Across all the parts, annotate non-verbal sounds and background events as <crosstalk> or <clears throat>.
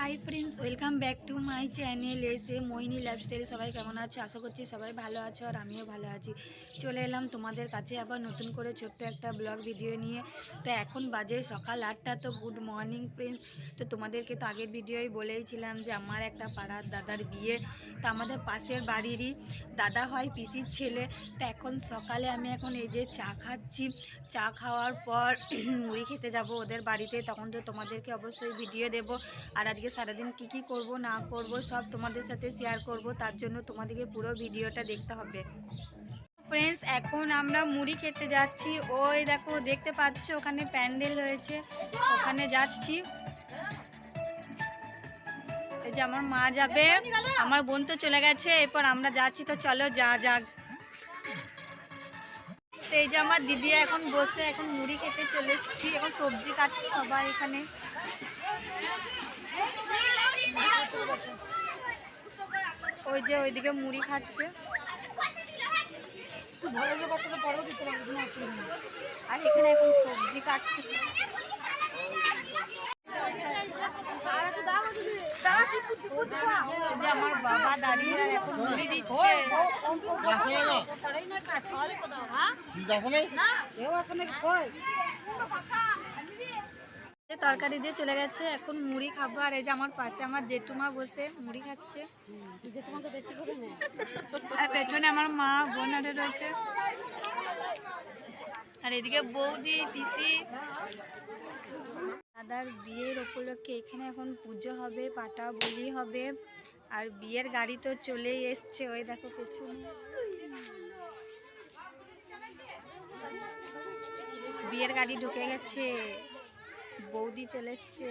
Hi friends welcome back to my channel এসে মোহিনী লাইফস্টাইলে সবাই কেমন আছো? আশা করছি সবাই ভালো আছো আর আমিও ভালো আছি। চলে এলাম তোমাদের কাছে আবার নতুন করে ছোট্ট একটা ব্লগ ভিডিও নিয়ে। তো এখন বাজে সকাল আটটা, তো গুড মর্নিং ফ্রেন্ডস তো তোমাদেরকে তো আগের ভিডিওই বলেইছিলাম যে আমার একটা পাড়ার দাদার বিয়ে। তো আমাদের পাশের বাড়িরই দাদা হয় পিসির ছেলে। তো এখন সকালে আমি এখন এই যে চা খাচ্ছি। চা খাওয়ার পর <clears throat> মুড়ি খেতে যাব ওদের বাড়িতে। তখন তো তোমাদেরকে অবশ্যই ভিডিও দেব। আর আজকে সারাদিন কি কি করব, না করব, সব তোমাদের সাথে শেয়ার করব, তার জন্য তোমাদেরকে পুরো ভিডিওটা দেখতে হবে। ফ্রেন্ডস এখন আমরা মুড়ি খেতে যাচ্ছি। ওই দেখো, দেখতে পাচ্ছ, ওখানে প্যান্ডেল হয়েছে। ওখানে যাচ্ছি। এই যে আমার মা যাবে। আমার বোন তো চলে গেছে, এরপর আমরা যাচ্ছি, তো চলো যা যাক। তো এই যে আমার দিদি এখন বসে, এখন মুড়ি খেতে চলে এসেছি, এখন সবজি কাটছি সবাই এখানে। ওই যে ওইদিকে মুড়ি খাচ্ছে। আর এখানে এখন সবজি কাটছে। আমার বাবা দাঁড়িয়ে আর এখন মুড়ি দিচ্ছে। যে তরকারি দিয়ে চলে গেছে এখন মুড়ি খাব। আর এই যে আমার পাশে আমার জেঠুমা বসে মুড়ি খাচ্ছে। আর পেছনে আমার মা বোন আরে রয়েছে। আর এদিকে বৌদি পিসি। দাদার বিয়ের উপলক্ষে এখানে এখন পুজো হবে পাটা বলি হবে। আর বিয়ের গাড়ি তো চলেই এসছে ওই দেখো পেছনে। বিয়ের গাড়ি ঢুকে গেছে। বৌদি চলে এসছে।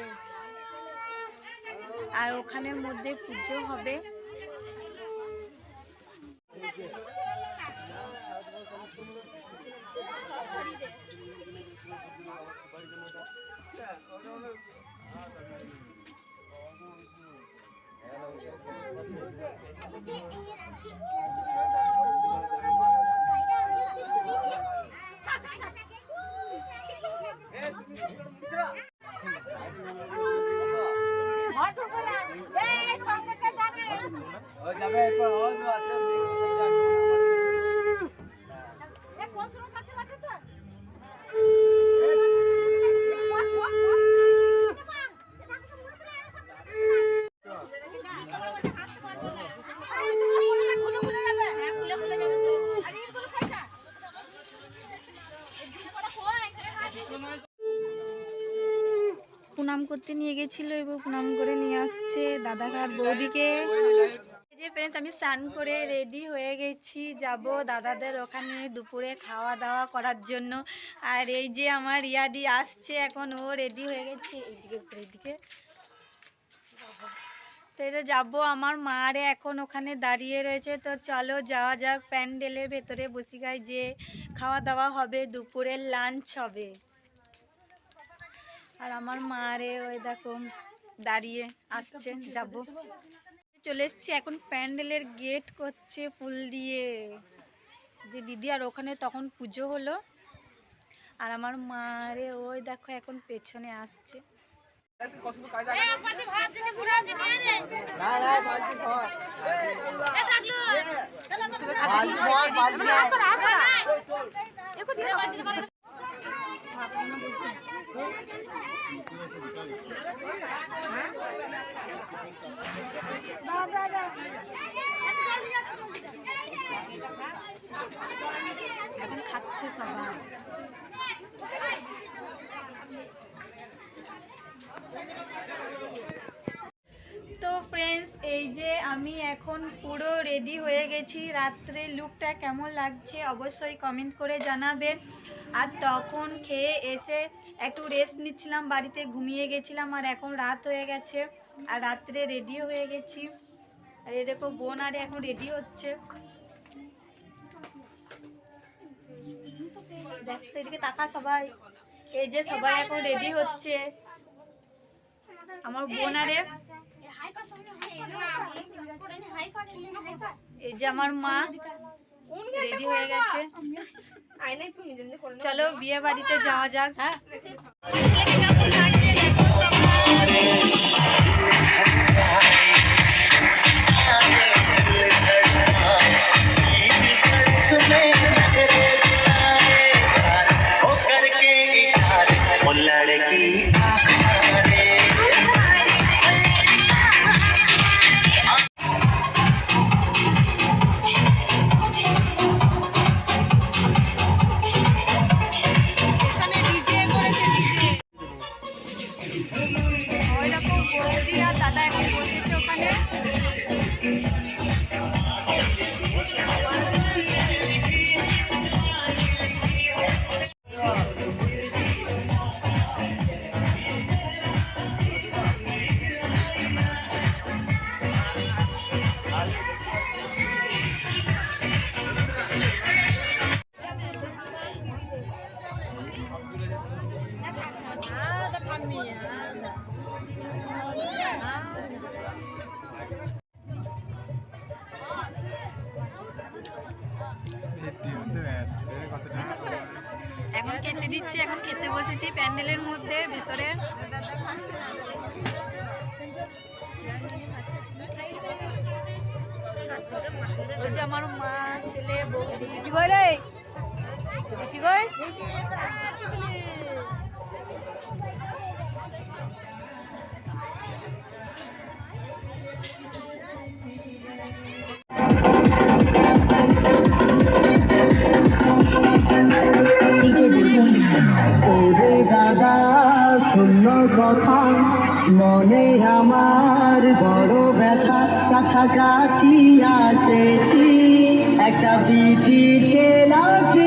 আর ওখানের মধ্যে পুজো হবে। প্রণাম করতে নিয়ে গেছিল এবং প্রণাম করে নিয়ে আসছে দাদাঘাট বৌদিকে। যে ফ্রেন্ডস আমি স্নান করে রেডি হয়ে গেছি। যাব দাদাদের ওখানে দুপুরে খাওয়া দাওয়া করার জন্য। আর এই যে আমার ইয়াদি আসছে, এখন ও রেডি হয়ে গেছে। এইদিকে এইদিকে তো এটা যাব, আমার মারে এখন ওখানে দাঁড়িয়ে রয়েছে। তো চলো যাওয়া যাক, প্যান্ডেলের ভেতরে বসি গাই যে খাওয়া দাওয়া হবে, দুপুরের লাঞ্চ হবে। আর আমার মারে ওই দেখো দাঁড়িয়ে আসছে যাব। চলে এসছি এখন প্যান্ডেলের গেট করছে ফুল দিয়ে। যে দিদি আর ওখানে তখন পুজো হলো। আর আমার মারে ওই দেখো এখন পেছনে আসছে। তো ফ্রেন্ডস এই যে আমি এখন পুরো রেডি হয়ে গেছি। রাত্রে লুকটা কেমন লাগছে অবশ্যই কমেন্ট করে জানাবেন। আর তখন খেয়ে এসে একটু রেস্ট নিচ্ছিলাম, বাড়িতে ঘুমিয়ে গেছিলাম আর এখন রাত হয়ে গেছে আর রাত্রে রেডি হয়ে গেছি। আর এই দেখো বোন আরে এখন রেডি হচ্ছে। দেখো এদিকে তাকা সবাই। এই যে সবাই এখন রেডি হচ্ছে। আমার বোন আরে এই যে আমার মা। রেডি হয়ে গেছে। চলো বিয়ে বাড়িতে যাওয়া যাক। হ্যাঁ। ছেলেকে কেমন লাগছে দেখো সবাই। এখন খেতে দিচ্ছে এখন খেতে বসেছি প্যান্ডেলের মধ্যে ভেতরে। আমার মা ছেলে বৌদি। কি বলে কি বল? আসেছি একটা বিটি ছেলাকে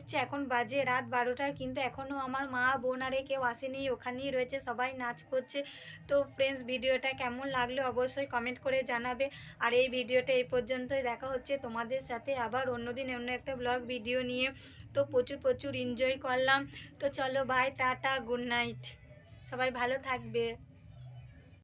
এসেছি, এখন বাজে রাত বারোটায়। কিন্তু এখনও আমার মা, বোন আরে কেউ আসেনি, ওখানেই রয়েছে, সবাই নাচ করছে। তো ফ্রেন্ডস ভিডিওটা কেমন লাগল অবশ্যই কমেন্ট করে জানাবে। আর এই ভিডিওটা এই পর্যন্তই, দেখা হচ্ছে তোমাদের সাথে আবার অন্যদিন অন্য একটা ব্লগ ভিডিও নিয়ে। তো প্রচুর প্রচুর এনজয় করলাম। তো চলো বাই টাটা গুড নাইট সবাই ভালো থাকবে।